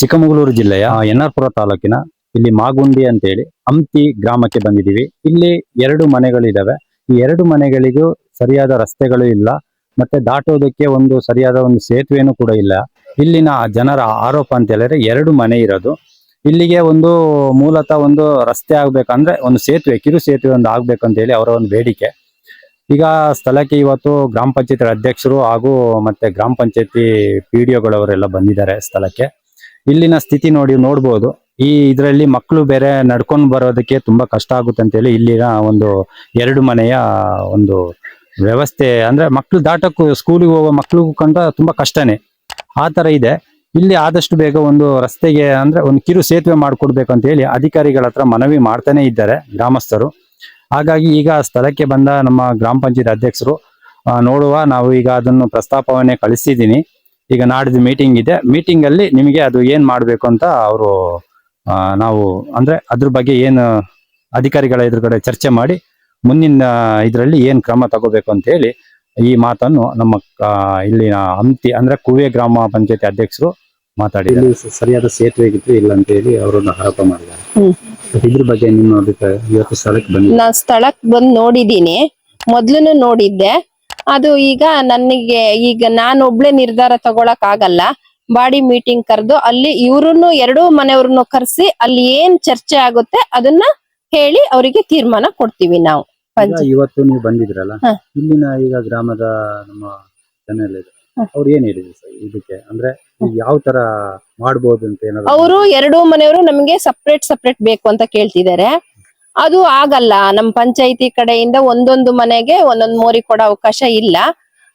ಚಿಕ್ಕಮಗಳೂರು ಜಿಲ್ಲೆಯ ಎನ್ ತಾಲೂಕಿನ ಇಲ್ಲಿ ಮಾಗುಂಡಿ ಅಂತೇಳಿ ಹಂಪಿ ಗ್ರಾಮಕ್ಕೆ ಬಂದಿದ್ದೀವಿ. ಇಲ್ಲಿ ಎರಡು ಮನೆಗಳಿದಾವೆ. ಈ ಎರಡು ಮನೆಗಳಿಗೂ ಸರಿಯಾದ ರಸ್ತೆಗಳು ಇಲ್ಲ. ಮತ್ತೆ ದಾಟೋದಕ್ಕೆ ಒಂದು ಸರಿಯಾದ ಒಂದು ಸೇತುವೆನೂ ಕೂಡ ಇಲ್ಲ. ಇಲ್ಲಿನ ಜನರ ಆರೋಪ ಅಂತ ಹೇಳಿದ್ರೆ ಎರಡು ಮನೆ ಇರೋದು. ಇಲ್ಲಿಗೆ ಒಂದು ಮೂಲತಃ ಒಂದು ರಸ್ತೆ ಆಗ್ಬೇಕಂದ್ರೆ ಒಂದು ಸೇತುವೆ, ಕಿರು ಸೇತುವೆ ಒಂದು ಆಗ್ಬೇಕಂತ ಹೇಳಿ ಅವರ ಒಂದು ಬೇಡಿಕೆ. ಈಗ ಸ್ಥಳಕ್ಕೆ ಇವತ್ತು ಗ್ರಾಮ ಪಂಚಾಯತಿ ಅಧ್ಯಕ್ಷರು ಹಾಗೂ ಮತ್ತೆ ಗ್ರಾಮ ಪಂಚಾಯತಿ ಪಿ ಡಿ ಬಂದಿದ್ದಾರೆ ಸ್ಥಳಕ್ಕೆ. ಇಲ್ಲಿನ ಸ್ಥಿತಿ ನೋಡಿ ನೋಡ್ಬೋದು. ಈ ಇದರಲ್ಲಿ ಮಕ್ಕಳು ಬೇರೆ ನಡ್ಕೊಂಡು ಬರೋದಕ್ಕೆ ತುಂಬಾ ಕಷ್ಟ ಆಗುತ್ತೆ ಅಂತ ಹೇಳಿ ಇಲ್ಲಿನ ಒಂದು ಎರಡು ಮನೆಯ ಒಂದು ವ್ಯವಸ್ಥೆ. ಅಂದ್ರೆ ಮಕ್ಕಳು ದಾಟಕ್ಕೂ ಸ್ಕೂಲಿಗೆ ಹೋಗೋ ಮಕ್ಕಳಿಗೂ ಕಂಡ ತುಂಬಾ ಕಷ್ಟನೇ. ಆ ತರ ಇದೆ. ಇಲ್ಲಿ ಆದಷ್ಟು ಬೇಗ ಒಂದು ರಸ್ತೆಗೆ ಅಂದ್ರೆ ಒಂದು ಕಿರು ಸೇತುವೆ ಮಾಡ್ಕೊಡ್ಬೇಕು ಅಂತ ಹೇಳಿ ಅಧಿಕಾರಿಗಳ ಹತ್ರ ಮನವಿ ಮಾಡ್ತಾನೆ ಇದ್ದಾರೆ ಗ್ರಾಮಸ್ಥರು. ಹಾಗಾಗಿ ಈಗ ಸ್ಥಳಕ್ಕೆ ಬಂದ ನಮ್ಮ ಗ್ರಾಮ ಪಂಚಾಯತ್ ಅಧ್ಯಕ್ಷರು ನೋಡುವ ನಾವು ಈಗ ಅದನ್ನು ಪ್ರಸ್ತಾಪವನ್ನೇ ಕಳಿಸಿದ್ದೀನಿ. ಈಗ ನಾಡಿದ್ದು ಮೀಟಿಂಗ್ ಇದೆ. ಮೀಟಿಂಗ್ ಅಲ್ಲಿ ನಿಮಗೆ ಅದು ಏನ್ ಮಾಡ್ಬೇಕು ಅಂತ ಅವರು ನಾವು ಅಂದ್ರೆ ಅದ್ರ ಬಗ್ಗೆ ಏನು ಅಧಿಕಾರಿಗಳ ಎದುರುಗಡೆ ಚರ್ಚೆ ಮಾಡಿ ಮುಂದಿನ ಇದರಲ್ಲಿ ಏನ್ ಕ್ರಮ ತಗೋಬೇಕು ಅಂತ ಹೇಳಿ ಈ ಮಾತನ್ನು ನಮ್ಮ ಇಲ್ಲಿನ ಹಂಪಿ ಅಂದ್ರೆ ಕುವೆ ಗ್ರಾಮ ಪಂಚಾಯತಿ ಅಧ್ಯಕ್ಷರು ಮಾತಾಡಿ ಸರಿಯಾದ ಸೇತುವೆ ಇದ್ರೆ ಇಲ್ಲ ಅಂತ ಹೇಳಿ ಅವರನ್ನು ಆರೋಪ ಮಾಡಿದ್ದಾರೆ. ಹ್ಮ್. ಇದ್ರ ಬಗ್ಗೆ ನಿಮ್ಮ ಅಭಿಪ್ರಾಯ? ಇವತ್ತು ಸ್ಥಳಕ್ಕೆ ಬಂದು ನಾ ಸ್ಥಳಕ್ಕೆ ಬಂದು ನೋಡಿದ್ದೀನಿ. ಮೊದ್ಲು ನೋಡಿದ್ದೆ. ಅದು ಈಗ ನನಗೆ ಈಗ ನಾನು ಒಬ್ಳೆ ನಿರ್ಧಾರ ತಗೊಳಕ್ ಆಗಲ್ಲ ಬಾಡಿ ಮೀಟಿಂಗ್ ಕರೆದು ಅಲ್ಲಿ ಇವ್ರನ್ನು ಎರಡೂ ಮನೆಯವ್ರನ್ನು ಕರೆಸಿ ಅಲ್ಲಿ ಏನ್ ಚರ್ಚೆ ಆಗುತ್ತೆ ಅದನ್ನ ಹೇಳಿ ಅವರಿಗೆ ತೀರ್ಮಾನ ಕೊಡ್ತೀವಿ ನಾವು. ಇವತ್ತು ನೀವು ಬಂದಿದ್ರಲ್ಲ ಹ. ಇಲ್ಲಿನ ಈಗ ಗ್ರಾಮದ ನಮ್ಮ ಜನ ಎಲ್ಲ ಇದ್ದಾರೆ. ಹ. ಅವ್ರು ಏನ್ ಹೇಳಿದ್ರು ಸರ್ ಇದಕ್ಕೆ? ಅಂದ್ರೆ ಯಾವ ತರ ಮಾಡಬಹುದು ಅಂತ ಏನಾದ್ರು ಅವರು ಎರಡೂ ಮನೆಯವರು ನಮ್ಗೆ ಸಪ್ರೇಟ್ ಸಪ್ರೇಟ್ ಬೇಕು ಅಂತ ಕೇಳ್ತಿದ್ದಾರೆ. ಅದು ಆಗಲ್ಲ. ನಮ್ ಪಂಚಾಯಿತಿ ಕಡೆಯಿಂದ ಒಂದೊಂದು ಮನೆಗೆ ಒಂದೊಂದು ಮೋರಿ ಕೊಡೋ ಅವಕಾಶ ಇಲ್ಲ.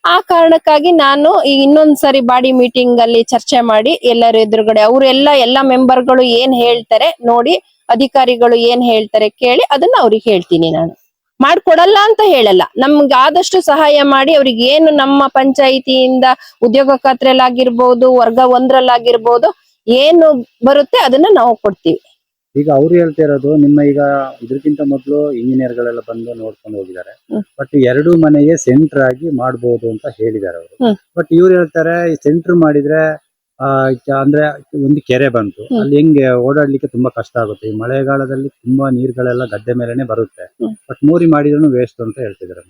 ಆ ಕಾರಣಕ್ಕಾಗಿ ನಾನು ಈ ಇನ್ನೊಂದ್ ಸರಿ ಬಾಡಿ ಮೀಟಿಂಗ್ ಅಲ್ಲಿ ಚರ್ಚೆ ಮಾಡಿ ಎಲ್ಲರ ಎದುರುಗಡೆ ಅವರೆಲ್ಲ ಎಲ್ಲ ಮೆಂಬರ್ಗಳು ಏನ್ ಹೇಳ್ತಾರೆ ನೋಡಿ, ಅಧಿಕಾರಿಗಳು ಏನ್ ಹೇಳ್ತಾರೆ ಕೇಳಿ ಅದನ್ನ ಅವ್ರಿಗೆ ಹೇಳ್ತೀನಿ ನಾನು. ಮಾಡ್ಕೊಡಲ್ಲ ಅಂತ ಹೇಳಲ್ಲ. ನಮ್ಗೆ ಆದಷ್ಟು ಸಹಾಯ ಮಾಡಿ ಅವ್ರಿಗೆ ಏನು ನಮ್ಮ ಪಂಚಾಯಿತಿಯಿಂದ ಉದ್ಯೋಗ ಖಾತ್ರಿಯಲ್ಲಾಗಿರ್ಬೋದು, ವರ್ಗ ಒಂದ್ರಲ್ಲಾಗಿರ್ಬೋದು, ಏನು ಬರುತ್ತೆ ಅದನ್ನ ನಾವು ಕೊಡ್ತೀವಿ. ಈಗ ಅವ್ರು ಹೇಳ್ತಾ ಇರೋದು ನಿಮ್ಮ ಈಗ ಇದಕ್ಕಿಂತ ಮೊದಲು ಇಂಜಿನಿಯರ್ ಗಳೆಲ್ಲ ಬಂದು ನೋಡ್ಕೊಂಡು ಹೋಗಿದ್ದಾರೆ. ಬಟ್ ಎರಡು ಮನೆಗೆ ಸೆಂಟರ್ ಆಗಿ ಮಾಡಬಹುದು ಅಂತ ಹೇಳಿದ್ದಾರೆ ಅವರು. ಬಟ್ ಇವ್ರು ಹೇಳ್ತಾರೆ ಈ ಸೆಂಟರ್ ಮಾಡಿದ್ರೆ ಅಂದ್ರೆ ಒಂದು ಕೆರೆ ಬಂತು. ಅಲ್ಲಿ ಹೆಂಗೆ ಓಡಾಡ್ಲಿಕ್ಕೆ ತುಂಬಾ ಕಷ್ಟ ಆಗುತ್ತೆ. ಈ ಮಳೆಗಾಲದಲ್ಲಿ ತುಂಬಾ ನೀರ್ಗಳೆಲ್ಲ ಗದ್ದೆ ಮೇಲೆನೆ ಬರುತ್ತೆ. ಬಟ್ ಮೂರಿ ಮಾಡಿದ್ರು ವೇಸ್ಟ್ ಅಂತ ಹೇಳ್ತಿದ್ದಾರೆ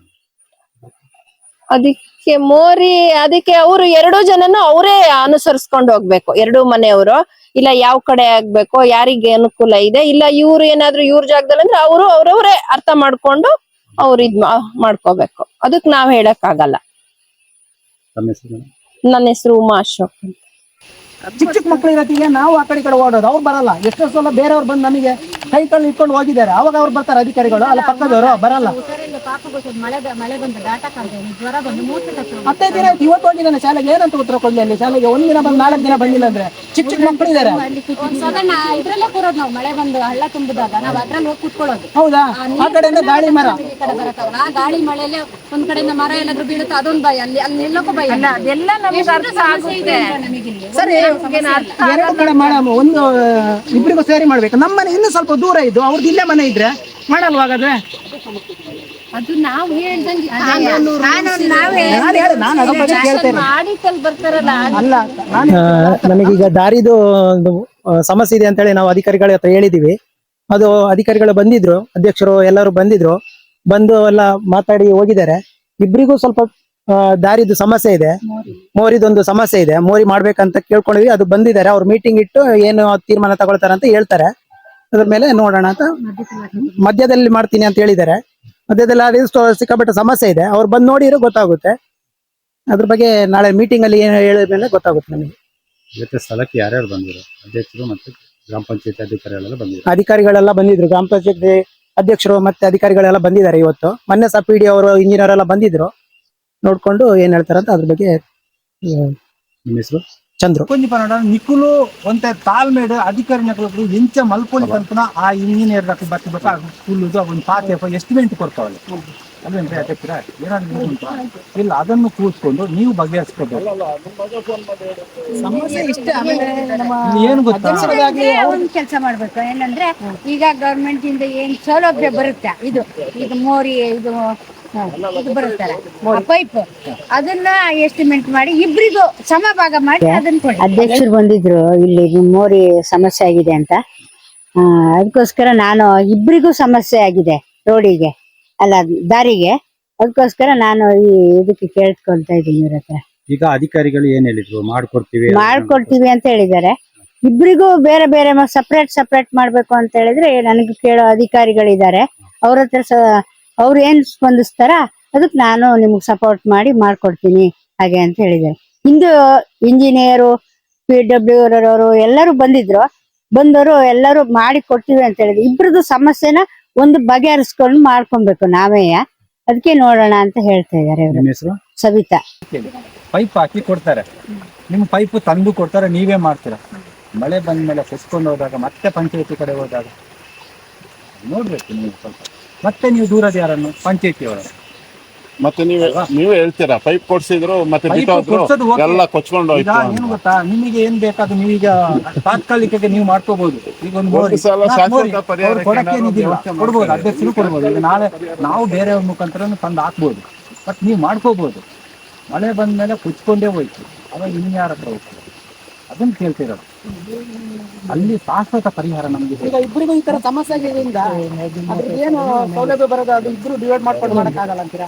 ಅದಕ್ಕೆ ಮೋರಿ ಅದಕ್ಕೆ ಅವರು ಎರಡೂ ಜನನು ಅವರೇ ಅನುಸರಿಸ್ಕೊಂಡು ಹೋಗ್ಬೇಕು. ಎರಡೂ ಮನೆಯವರು. ಇಲ್ಲ ಯಾವ ಕಡೆ ಆಗ್ಬೇಕು ಯಾರಿಗೆ ಅನುಕೂಲ ಇದೆ ಇಲ್ಲ ಇವ್ರು ಏನಾದ್ರು ಇವ್ರ ಜಾಗದಲ್ಲಿ ಅಂದ್ರೆ ಅವರು ಅವ್ರವ್ರೇ ಅರ್ಥ ಮಾಡ್ಕೊಂಡು ಅವ್ರು ಇದ್ ಮಾ- ಮಾಡ್ಕೋಬೇಕು. ಅದಕ್ ನಾವ್ ಹೇಳಕ್ ಆಗಲ್ಲ ಹೆಸರು ನನ್ನ ಹೆಸರು ಉಮಾ ಅಶೋಕ್ ಚಿಕ್ಕ ಚಿಕ್ಕ ಮಕ್ಕಳು ಇರತ್ತಿಗೆ ನಾವು ಆ ಕಡೆ ಕಡೆ ಓಡೋದು ಅವ್ರು ಬರಲ್ಲ. ಎಷ್ಟೋ ಸಲ ಬೇರೆಯವ್ರು ಬಂದು ನಮಗೆ ಕೈ ಕಣ್ಣು ಇಟ್ಕೊಂಡು ಹೋಗಿದ್ದಾರೆ. ಅವಾಗ ಅವ್ರು ಬರ್ತಾರೆ ಅಧಿಕಾರಿಗಳು. ಅಲ್ಲ ಪಕ್ಕದವರು ಬರಲ್ಲ. ಮಳೆ ಮಳೆ ಹತ್ತೈದು ದಿನ ಆಯ್ತು. ಇವತ್ತು ಹೋಗಿದ್ದಾನೆ ಶಾಲೆಗೆ. ಏನಂತ ಉತ್ತರ ಕೊಡ್ಲಿ ಅಲ್ಲಿ? ಶಾಲೆಗೆ ಒಂದ್ ದಿನ ಬಂದು ನಾಲ್ಕು ದಿನ ಬಂದಿಲ್ಲ ಅಂದ್ರೆ ಚಿಕ್ಕ ಚಿಕ್ಕ ಮಕ್ಕಳು ಸಾಧಾರಣ ಇದ್ರಲ್ಲೇ ಕೂರೋದು ನಾವು ಮಳೆ ಬಂದು ಹಳ್ಳ ತುಂಬಿದಾಗ ನಾವು ಅದ್ರಲ್ಲಿ ಹೋಗಿ ಕುತ್ಕೊಳ್ಳೋದು ಹೌದಾ? ಆ ಕಡೆಯಿಂದ ಗಾಳಿ ಮರ. ಈ ಕಡೆ ಬರಕ್ಕಾಗಲ್ಲ ಆ ಗಾಳಿ ಮಳೆಯಲ್ಲಿ ಒಂದ್ ಕಡೆಯಿಂದ ಮರ ಏನಾದ್ರು ಬೀಳುತ್ತೆ ಅದೊಂದು ಭಯ ಅಲ್ಲಿ ಅಲ್ಲಿ ಭಯ ಅದೆಲ್ಲ ನಮಗೆ ನಮಗಿಲ್ಲಿ ಸರಿ ಎರಡು ಕಡೆ ಒಂದು ಇಬ್ಬರಿಗೂ ಸೇರಿ ಮಾಡ್ಬೇಕು. ನಮ್ಮನೆ ಇನ್ನೂ ಸ್ವಲ್ಪ ದೂರ ಇದ್ದು ಅವ್ರದ್ದು ಇಲ್ಲೇ ಮನೆ ಇದ್ರೆ ಮಾಡಲ್ವಾ ಹಾಗಾದ್ರೆ? ಅದು ನಾವು ಹೇಳ್ದಂಗೆ ಕಾನೂನು, rules ಇದೆ. ನಾನು ಹೇಳಿ ನಾನು ಅದ್ರ ಬಗ್ಗೆ ಕೇಳ್ತೇನೆ ಆಡಿಟಲ್ಲಿ ಬರ್ತಾರಲ್ಲ ಅಲ್ಲ ನಾನು ನಮಗೀಗ ದಾರಿದು ಒಂದು ಆ, ಸಮಸ್ಯೆ ಇದೆ ಅಂತೇಳಿ ನಾವು ಅಧಿಕಾರಿಗಳ ಹತ್ರ ಹೇಳಿದೀವಿ. ಅದು ಅಧಿಕಾರಿಗಳು ಬಂದಿದ್ರು ಅಧ್ಯಕ್ಷರು ಎಲ್ಲರೂ ಬಂದಿದ್ರು. ಬಂದು ಎಲ್ಲ ಮಾತಾಡಿ ಹೋಗಿದ್ದಾರೆ. ಇಬ್ರಿಗೂ ಸ್ವಲ್ಪ ಆ, ದಾರಿದು ಸಮಸ್ಯೆ ಇದೆ. ಮೋರಿದೊಂದು ಸಮಸ್ಯೆ ಇದೆ. ಮೋರಿ ಮಾಡ್ಬೇಕಂತ ಕೇಳ್ಕೊಂಡಿವಿ. ಅದು ಬಂದಿದ್ದಾರೆ. ಅವ್ರು ಮೀಟಿಂಗ್ ಇಟ್ಟು ಏನು ತೀರ್ಮಾನ ತಗೊಳ್ತಾರೆ ಅಂತ ಹೇಳ್ತಾರೆ. ಅದ್ರ ಮೇಲೆ ನೋಡೋಣ ಅಂತ ಮಧ್ಯದಲ್ಲಿ ಮಾಡ್ತೀನಿ ಅಂತ ಹೇಳಿದ್ದಾರೆ. ಮಧ್ಯದಲ್ಲಿ ಸ್ವ- ಸಿಕ್ಕಾಪಟ್ಟೆ ಸಮಸ್ಯೆ ಇದೆ. ಅವ್ರು ಬಂದು ನೋಡಿದ್ರೆ ಗೊತ್ತಾಗುತ್ತೆ. ಅದ್ರ ಬಗ್ಗೆ ನಾಳೆ ಮೀಟಿಂಗ್ ಅಲ್ಲಿ ಏನು ಹೇಳಿದ ಮೇಲೆ ಗೊತ್ತಾಗುತ್ತೆ ನಮಗೆ. ಇವತ್ತು ಸ್ಥಳಕ್ಕೆ ಯಾರ್ಯಾರು ಬಂದಿದ್ರು? ಅಧ್ಯಕ್ಷರು ಮತ್ತೆ ಗ್ರಾಮ ಪಂಚಾಯತ್ ಅಧಿಕಾರಿಗಳೆಲ್ಲ ಬಂದಿದ್ರು. ಅಧಿಕಾರಿಗಳೆಲ್ಲ ಬಂದಿದ್ರು. ಗ್ರಾಮ ಪಂಚಾಯತ್ ಅಧ್ಯಕ್ಷರು ಮತ್ತೆ ಅಧಿಕಾರಿಗಳೆಲ್ಲ ಬಂದಿದ್ದಾರೆ ಇವತ್ತು. ಮೊನ್ನೆ ಸಹ ಪಿ ಡಿ ಅವರು ಇಂಜಿನಿಯರ್ ಎಲ್ಲ ಬಂದಿದ್ರು. ನೋಡ್ಕೊಂಡು ಏನ್ ಹೇಳ್ತಾರಂತ ಅದ್ರ ಬಗ್ಗೆ ನಿಮ್ಮ ಹೆಸರು? ಚಂದ್ರು కొంచెం పనడ నిక్కులు ಒಂತೆ ತಾಳ್ಮೇಡು ಅಧಿಕಾರಿ ನಕಲು ಎಂಚ ಮಲ್ಪೊಲಿ ಪನ್ಪುನ ಆ ಇಂಜಿನಿಯರ್ ನಕಲು ಬತ್ತಿ ಬತ್ತ ಫುಲ್ಲು ಒಂದು ಪಾತೆ ಎಸ್ಟಿಮೇಟ್ ಕೊಡ್ತಾವಲ್ಲ ಅದೇನ್ರಿ ಅಧ್ಯಕ್ಷರ ಏನಾದ್ರು ಉಂಟಾ? ಇಲ್ಲ ಅದನ್ನು ಕೂತ್ಕೊಂಡು ನೀವು ಬಗೆಹರಿಸ್ಕೋಬೇಕು ಸಮಸ್ಯೆ ಇಷ್ಟೇ ಆಮೇಲೆ ನಮ್ಮ ಏನು ಗೊತ್ತಾ ಒಂದು ಕೆಲಸ ಮಾಡ್ಬೇಕು ಏನಂದ್ರೆ ಈಗ ಗವರ್ಮೆಂಟ್ ಇಂದ ಏನ್ ಸೌಲಭ್ಯ ಬರುತ್ತೆ ಇದು ಈಗ ಮೋರಿ ಇದು ಇದು ಬರುತ್ತಲ್ಲ ಪೈಪ್ ಅದನ್ನ ಎಸ್ಟಿಮೇಟ್ ಮಾಡಿ ಇಬ್ರಿಗೂ ಸಮಭಾಗ ಮಾಡಿ ಅದನ್ನ ಕೊಡಿ. ಅಧ್ಯಕ್ಷರು ಬಂದಿದ್ರು ಇಲ್ಲಿ ಮೋರಿ ಸಮಸ್ಯೆ ಆಗಿದೆ ಅಂತ. ಆ, ಅದಕ್ಕೋಸ್ಕರ ನಾನು ಇಬ್ರಿಗೂ ಸಮಸ್ಯೆ ಆಗಿದೆ ರೋಡಿಗೆ ಅಲ್ಲ ದಾರಿಗೆ. ಅದಕ್ಕೋಸ್ಕರ ನಾನು ಈ ಇದಕ್ಕೆ ಕೇಳ್ಕೊಳ್ತಾ ಇದ್ದೀನಿ ಇವ್ರ ಹತ್ರ. ಈಗ ಅಧಿಕಾರಿಗಳು ಏನ್ ಹೇಳಿದ್ರು? ಮಾಡ್ಕೊಡ್ತೀವಿ ಮಾಡ್ಕೊಡ್ತೀವಿ ಅಂತ ಹೇಳಿದ್ದಾರೆ. ಇಬ್ರಿಗೂ ಬೇರೆ ಬೇರೆ ಸಪ್ರೇಟ್ ಸಪ್ರೇಟ್ ಮಾಡ್ಬೇಕು ಅಂತ ಹೇಳಿದ್ರೆ ನನಗೆ ಕೇಳೋ ಅಧಿಕಾರಿಗಳಿದ್ದಾರೆ. ಅವ್ರ ಹತ್ರ ಅವ್ರು ಏನ್ ಸ್ಪಂದಿಸ್ತಾರ ಅದಕ್ಕೆ ನಾನು ನಿಮ್ಗೆ ಸಪೋರ್ಟ್ ಮಾಡಿ ಮಾಡ್ಕೊಡ್ತೀನಿ ಹಾಗೆ ಅಂತ ಹೇಳಿದ್ದಾರೆ. ಹಿಂದೆ ಇಂಜಿನಿಯರು ಪಿ ಡಬ್ಲ್ಯೂ ಅವರು ಎಲ್ಲರೂ ಬಂದಿದ್ರು. ಬಂದವರು ಎಲ್ಲರೂ ಮಾಡಿ ಕೊಡ್ತೀವಿ ಅಂತ ಹೇಳಿದ್ರು. ಇಬ್ರದ್ದು ಸಮಸ್ಯೆನ ಒಂದು ಬಗೆಹರಿಸ್ಕೊಂಡು ಮಾಡ್ಕೊಬೇಕು ನಾವೇ. ಅದಕ್ಕೆ ನೋಡೋಣ ಅಂತ ಹೇಳ್ತಾ ಇದ್ದಾರೆ ಇವರು. ಹೆಸರು? ಸವಿತಾ. ಪೈಪ್ ಹಾಕಿ ಕೊಡ್ತಾರೆ. ನಿಮ್ ಪೈಪ್ ತಂದು ಕೊಡ್ತಾರೆ ನೀವೇ ಮಾಡ್ತೀರಾ? ಮಳೆ ಬಂದ ಮೇಲೆ ಹೋದಾಗ ಮತ್ತೆ ಪಂಚಾಯತಿ ಕಡೆ ಹೋದಾಗ ನೋಡ್ಬೇಕು ನೀವು ಸ್ವಲ್ಪ. ಮತ್ತೆ ನೀವು ದೂರದ ಯಾರನ್ನು? ಪಂಚಾಯತಿ ಅವರನ್ನು ಮತ್ತೆ ನೀವು ನೀವೇ ಹೇಳ್ತೀರಾ? ಪೈಪ್ ಕೊಡ್ಸಿದ್ರು ಮತ್ತೆ ಕೊಡ್ಸೋದು. ಎಲ್ಲ ಕೊಚ್ಕೊಂಡು ಈಗ ಹೋಯ್ತು ಗೊತ್ತಾ? ನಿಮಗೆ ಏನ್ ಬೇಕಾದ್ರೂ ನೀವೀಗ ತಾತ್ಕಾಲಿಕಕ್ಕೆ ನೀವು ಮಾಡ್ಕೋಬಹುದು ಈಗ ಒಂದು ಒಂದು ಮೋರಿ ಸಲ ನಾಲ್ಕು ಶಾಶ್ವತ ಮೋರಿ. ಪರಿಹಾರಕ್ಕೆ ಅವ್ರು ಕೊಡಕ್ಕೆ ಏನಿದಿಲ್ಲ. ಕೊಡ್ಬೋದು. ಅಧ್ಯಕ್ಷರು ಕೊಡ್ಬೋದು. ಈಗ ನಾಳೆ ನಾವು ಬೇರೆಯವ್ರ ಮುಖಾಂತರ ತಂದು ಹಾಕ್ಬೋದು. ಬಟ್ ನೀವು ಮಾಡ್ಕೋಬಹುದು ಮಳೆ ಬಂದ ಮೇಲೆ ಕುಚ್ಕೊಂಡೇ ಹೋಯ್ತು. ಅವಾಗ ಇನ್ಯಾರ ಹತ್ರ ಹೋಗ್ತದೆ ಅದನ್ನ ಕೇಳ್ತಿರೋದು. ಅಲ್ಲಿ ಶಾಶ್ವತ ಪರಿಹಾರ ನಮ್ಗೆ ಈಗ ಇಬ್ಬರಿಗೂ ಈ ತರ ಸಮಸ್ಯೆ ಆಗಿದ್ದರಿಂದ ಅದಕ್ಕೆ ಏನು ಸೌಲಭ್ಯ ಬರೋದು ಅದು ಇಬ್ರು ಡಿವೈಡ್ ಮಾಡ್ಕೊಂಡು ಮಾಡಕ್ಕಾಗಲ್ಲ ಅಂತೀರಾ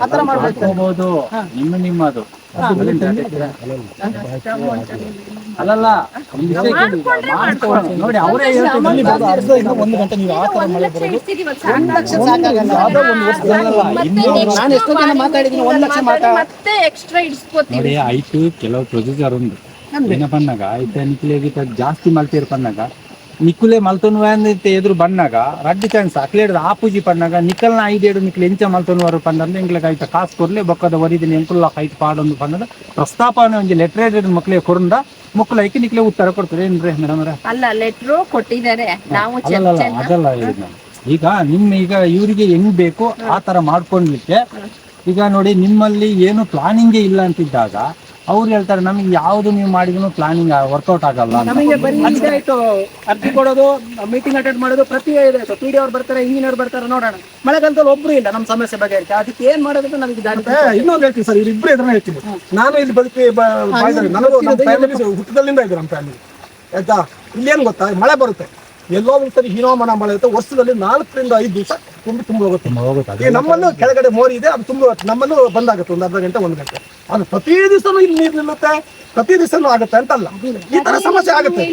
ಆತರ ಮಾಡ್ಬೇಕು ಮಾಡ್ಕೋಬಹುದು ನಿಮ್ಮ ನಿಮ್ಮದು ಅಲ್ಲಲ್ಲ. ನೋಡಿ ಅವರೇ ಒಂದು ಗಂಟೆ ನೀವು ಆ ತರ ಮಳೆ ಬರೋದು ನಾನು ಎಷ್ಟೋ ಜನ ಮಾತಾಡಿದ್ದೀನಿ ಒಂದ್ ಲಕ್ಷ ಮಾತಾ ಮತ್ತೆ ಎಕ್ಸ್ಟ್ರಾ ಇಡ್ಸ್ಕೊತೀವಿ ನೋಡಿ ಆಯ್ತು ಕೆಲವು ಪ್ರೊಸೀಜರ್ ಉಂಟು ಏನ ಬಂದಾಗ ಆಯ್ತ ನಿಕ್ಲೆ ಗೀತ ಜಾಸ್ತಿ ಮಲ್ತೀರ್ ಬಂದಾಗ ನಿಕ್ಕುಲೆ ಮಲ್ತನು ಅಂದಿತ್ತೆ ಎದುರು ಬಂದಾಗ ರಡ್ಡಿ ಚಾನ್ಸ್ ಅಕ್ಲೇಡ್ ಆಪೂಜಿ ಪನ್ನಗ ನಿಕ್ಕಲ್ನ ಐದೇಡು ನಿಕ್ಲೆ ಎಂಚ ಮಲ್ತನು ಅವರು ಪಂದಂದ್ರೆ ಎಂಗ್ಲಕ್ ಆಯ್ತ ಕಾಸು ಕೊರ್ಲೆ ಬೊಕ್ಕದ ವರಿದಿನ ಎಂಕುಲ್ಲ ಕೈಟ್ ಪಾಡೊಂದು ಪಂದದ ಪ್ರಸ್ತಾಪನೆ ಒಂಜಿ ಲೆಟ್ರೇಟೆಡ್ ಮಕ್ಳಿಗೆ ಕೊರಂದ ಮುಕ್ಕಲ ಐಕಿ ನಿಕ್ಲೆ ಉತ್ತರ ಕೊಡ್ತಾರೆ. ಏನ್ರಿ ಮೇಡಮ್ ಅಲ್ಲ ಲೆಟ್ರು ಕೊಟ್ಟಿದ್ದಾರೆ. ನಾವು ಅಲ್ಲಲ್ಲ ಚರ್ಚೆ ಅದಲ್ಲ ಈಗ ನಿಮ್ಮ ಈಗ ಇವರಿಗೆ ಹೆಂಗ್ ಬೇಕು ಆ ತರ ಮಾಡ್ಕೊಂಡ್ಲಿಕ್ಕೆ ಈಗ ನೋಡಿ ನಿಮ್ಮಲ್ಲಿ ಏನು ಪ್ಲಾನಿಂಗೇ ಇಲ್ಲ ಅಂತಿದ್ದಾಗ ಅವ್ರು ಹೇಳ್ತಾರೆ ನಮಗೆ ಯಾವ್ದು ನೀವು ಮಾಡಿದ್ರು ಪ್ಲಾನಿಂಗ್ ವರ್ಕೌಟ್ ಆಗಲ್ಲ ಅಂತ. ನಮಗೆ ಬರೀ ಇದಾಯ್ತು ಅರ್ಜಿ ಕೊಡೋದು ಮೀಟಿಂಗ್ ಅಟೆಂಡ್ ಮಾಡೋದು ಪ್ರತಿ ಇದಾಯ್ತು ಪಿ ಡಿ ಅವ್ರು ಬರ್ತಾರೆ ಇಂಜಿನಿಯರ್ ಬರ್ತಾರೆ ನೋಡೋಣ. ಮಳೆಗಾಲದಲ್ಲಿ ಒಬ್ರು ಇಲ್ಲ ನಮ್ಮ ಸಮಸ್ಯೆ ಬಗ್ಗೆ ಬಗೆಹರಿಕೆ. ಅದಕ್ಕೆ ಏನ್ ಮಾಡೋದಕ್ಕೆ ನಮಗೆ ಇನ್ನೊಂದು ಹೇಳ್ತೀನಿ ಸರ್ ಇಬ್ಬರು ಎದುರು ಹೇಳ್ತೀನಿ. ನಾನು ಇಲ್ಲಿ ಬದುಕಿ ಹುಟ್ಟದಲ್ಲಿಂದ ಇದೆ ನಮ್ಮ ಫ್ಯಾಮಿಲಿ ಆಯ್ತಾ? ಇಲ್ಲೇನು ಗೊತ್ತಾ? ಮಳೆ ಬರುತ್ತೆ. ಎಲ್ಲೋ ಒಂದ್ಸರಿ ಹೀನೋಮನ ಮಳೆ ಇರುತ್ತೆ. ವರ್ಷದಲ್ಲಿ ನಾಲ್ಕರಿಂದ ಐದು ದಿವಸ ತುಂಬಿ ತುಂಬ ಹೋಗುತ್ತೆ. ಹೋಗುತ್ತೆ. ಈಗ ನಮ್ಮನ್ನು ಕೆಳಗಡೆ ಮೋರಿ ಇದೆ ಅದು ತುಂಬ ನಮ್ಮನ್ನು ಬಂದಾಗುತ್ತೆ ಒಂದು ಅರ್ಧ ಗಂಟೆ ಒಂದು ಗಂಟೆ. ಅದು ಪ್ರತಿ ದಿವಸನೂ ಇಲ್ಲಿ ನೀರು ನಿಲ್ಲುತ್ತೆ ಪ್ರತಿ ದಿವಸನೂ ಆಗುತ್ತೆ ಅಂತಲ್ಲ. ಈ ತರ ಸಮಸ್ಯೆ ಆಗುತ್ತೆ.